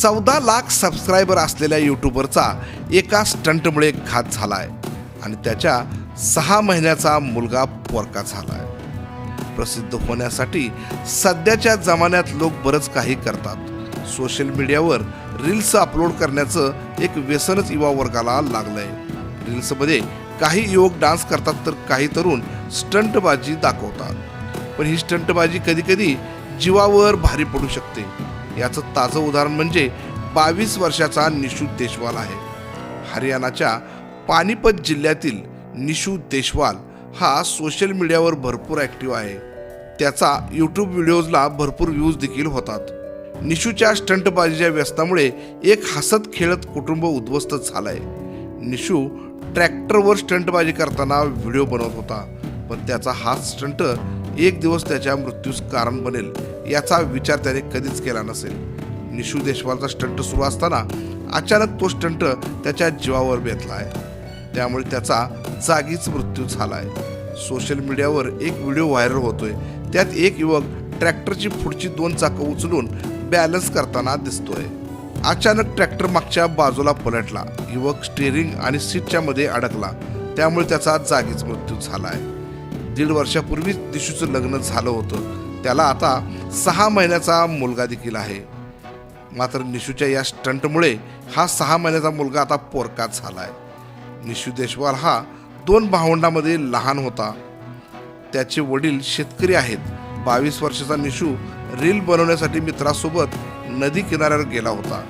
चौदा लाख सबस्क्रायबर असलेल्या यूट्यूबरचा एका स्टंटमुळे घात झालाय. आणि त्याच्या सहा महिन्याचा मुलगा पोरका झालाय. प्रसिद्ध होण्यासाठी सध्याच्या जमान्यात लोक बरंच काही करतात. सोशल मीडियावर रील्स अपलोड करण्याचं एक व्यसनच युवा वर्गाला लागलंय. रील्समध्ये काही युवक डान्स करतात तर काही तरुण स्टंटबाजी दाखवतात. पण ही स्टंटबाजी कधी कधी जीवावर भारी पडू शकते. याचं ताजं उदाहरण म्हणजे बावीस वर्षाचा निशू देशवाल आहे. हरियाणाच्या पानिपत जिल्ह्यातील निशू देशवाल हा सोशल मीडियावर भरपूर ॲक्टिव्ह आहे. त्याचा यूट्यूब व्हिडिओजला भरपूर व्ह्यूज देखील होतात. निशूच्या स्टंटबाजीच्या व्यस्तामुळे एक हसत खेळत कुटुंब उद्ध्वस्त झालंय. निशू ट्रॅक्टरवर स्टंटबाजी करताना व्हिडिओ बनवत होता. पण त्याचा हा स्टंट एक दिवस त्याच्या मृत्यूस कारण बनेल याचा विचार त्याने कधीच केला नसेल. निशू देशवालचा स्टंट सुरू असताना अचानक तो स्टंट त्याच्या जीवावर बेतला आहे. त्यामुळे त्याचा जागीच मृत्यू झाला आहे सोशल मीडियावर एक व्हिडिओ व्हायरल होतोय. त्यात एक युवक ट्रॅक्टरची पुढची दोन चाकं उचलून बॅलन्स करताना दिसतोय. अचानक ट्रॅक्टर मागच्या बाजूला पलटला. युवक स्टेअरिंग आणि सीटच्या मध्ये अडकला. त्यामुळे त्याचा जागीच मृत्यू झाला आहे दीड वर्षापूर्वीच दिशूचं लग्न झालं होतं. त्याला आता सहा महिन्याचा मुलगा देखील आहे. मात्र निशूच्या या स्टंटमुळे हा सहा महिन्याचा मुलगा आता पोरकात झाला आहे निशू देशवाल हा दोन भावंडामध्ये लहान होता. त्याचे वडील शेतकरी आहेत. बावीस वर्षाचा निशू रील बनवण्यासाठी मित्रासोबत नदी किनाऱ्यावर गेला होता.